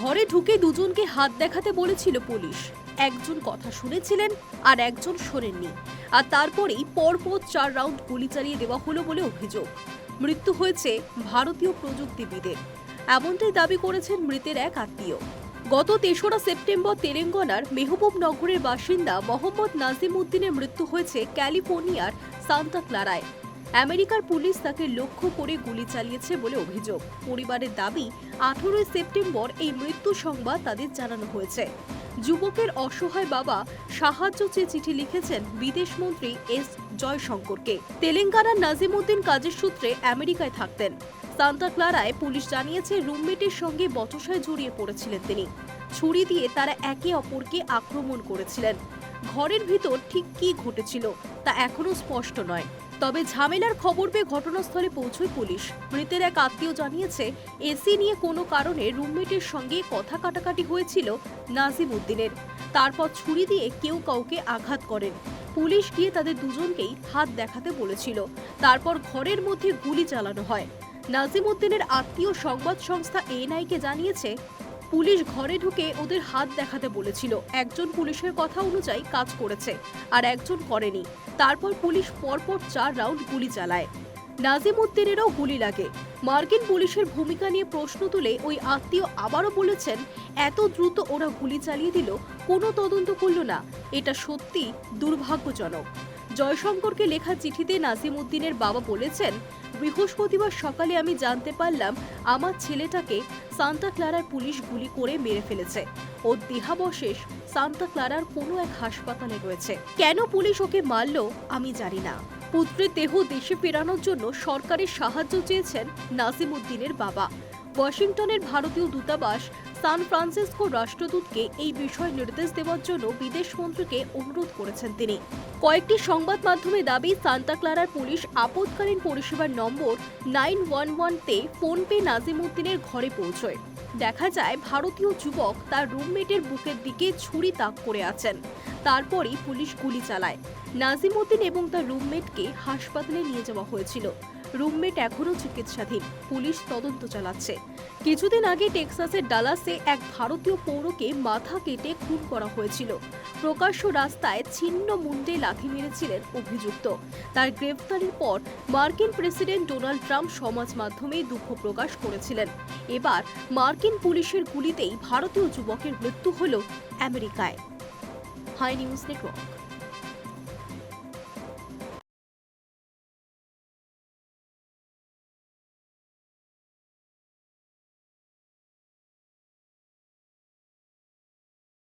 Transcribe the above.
ঘরে ঢুকে দুজনকে হাত দেখাতে বলেছিল পুলিশ। একজন কথা শুনেছিলেন আর একজন শোনেননি। আর তারপরেই পরপর চার রাউন্ড গুলি চালিয়ে দেওয়া হলো বলে অভিযোগ। মৃত্যু হয়েছে ভারতীয় প্রযুক্তিবিদের। এমনটাই দাবি করেছেন মৃতের এক আত্মীয়। গত তেসরা সেপ্টেম্বর তেলেঙ্গানার মেহবুব নগরের বাসিন্দা মোহাম্মদ নাজিম উদ্দিনের মৃত্যু হয়েছে ক্যালিফোর্নিয়ার সান্তা ক্লারায়। আমেরিকার পুলিশ তাকে লক্ষ্য করে গুলি চালিয়েছে বলে অভিযোগ। পরিবারের দাবি, আঠারোই সেপ্টেম্বর এই মৃত্যু সংবাদ তাদের জানানো হয়েছে। যুবকের অসহায় বাবা সাহায্য চেয়ে চিঠি লিখেছেন বিদেশ মন্ত্রী এস জয়শঙ্করকে। তেলেঙ্গানার নাজিমউদ্দিন কাজের সূত্রে আমেরিকায় থাকতেন। সান্তা ক্লারায় পুলিশ জানিয়েছে, রুমমেটের সঙ্গে বচসায় জড়িয়ে পড়েছিলেন তিনি। ছুরি দিয়ে তারা একে অপরকে আক্রমণ করেছিলেন। ঘরের ভিতর ঠিক কী ঘটেছিল তা এখনও স্পষ্ট নয়। তবে ঝামেলার খবর পেয়ে ঘটনাস্থলে পৌঁছয় পুলিশ। মৃতের এক আত্মীয় জানিয়েছে, এসি নিয়ে কোনো কারণে রুমমেটের সঙ্গে কথা কাটাকাটি হয়েছিল নাজিম উদ্দিনের। তারপর ছুরি দিয়ে কেউ কাউকে আঘাত করেন। পুলিশ গিয়ে তাদের দুজনকেই হাত দেখাতে বলেছিল। তারপর ঘরের মধ্যে গুলি চালানো হয়। নাজিম উদ্দিনের আত্মীয় সংবাদ সংস্থা এএনআইকে জানিয়েছে পুলিশ ঘরে ঢুকে ওদের হাত দেখাতে বলেছিল। একজন পুলিশের কথা অনুযায়ী কাজ করেছে আর একজন করেনি। তারপর পুলিশ পরপর চার রাউন্ড গুলি চালায়। নাজিম উদ্দিনেরও গুলি লাগে। মার্কিন পুলিশের ভূমিকা নিয়ে প্রশ্ন তুলে ওই আত্মীয় আবারও বলেছেন, এত দ্রুত ওরা গুলি চালিয়ে দিল, কোনো তদন্ত করল না। এটা সত্যি দুর্ভাগ্যজনক। জয়শঙ্করকে লেখা চিঠিতে নাজিম উদ্দিনের বাবা বলেছেন বৃহস্পতিবার সকালে আমি জানতে পারলাম আমার ছেলেটাকে সান্তা ক্লারার পুলিশ গুলি করে মেরে ফেলেছে। ও দেহাবশেষ সান্তা ক্লারার কোনো এক হাসপাতালে রয়েছে। কেন পুলিশ ওকে মারল আমি জানি না। পুত্রের দেহ দেশে ফেরানোর জন্য সরকারের সাহায্য চেয়েছেন নাসিমুদ্দিনের বাবা। ওয়াশিংটনের ভারতীয় দূতাবাস সান ফ্রান্সিসকো রাষ্ট্রদূতকে এই বিষয়ে নির্দেশ দেওয়ার জন্য বিদেশ মন্ত্রীকে অনুরোধ করেছেন তিনি। কয়েকটি সংবাদ মাধ্যমে দাবি, সান্তা ক্লারার পুলিশ আপৎকালীন পরিষেবার নম্বর নাইন ওয়ান ওয়ানতে ফোন পেয়ে নাজিমউদ্দিনের ঘরে পৌঁছয়। দেখা যায়, ভারতীয় যুবক তার রুমমেটের বুকের দিকে ছুরি তাক করে আছেন। তারপরই পুলিশ গুলি চালায়। নাজিমউদ্দিন এবং তার রুমমেটকে হাসপাতালে নিয়ে যাওয়া হয়েছিল। রুমমেট এখনও চিকিৎসাধীন। পুলিশ তদন্ত চালাচ্ছে। কিছুদিন আগে টেক্সাসের ডালাসে এক ভারতীয় পৌরকে মাথা কেটে খুন করা হয়েছিল। প্রকাশ্য রাস্তায় ছিন্ন মুন্ডে লাথি মেরেছিলেন অভিযুক্ত। তার গ্রেফতারির পর মার্কিন প্রেসিডেন্ট ডোনাল্ড ট্রাম্প সমাজ মাধ্যমে দুঃখ প্রকাশ করেছিলেন। এবার মার্কিন পুলিশের গুলিতেই ভারতীয় যুবকের মৃত্যু হল আমেরিকায়। Hi news network.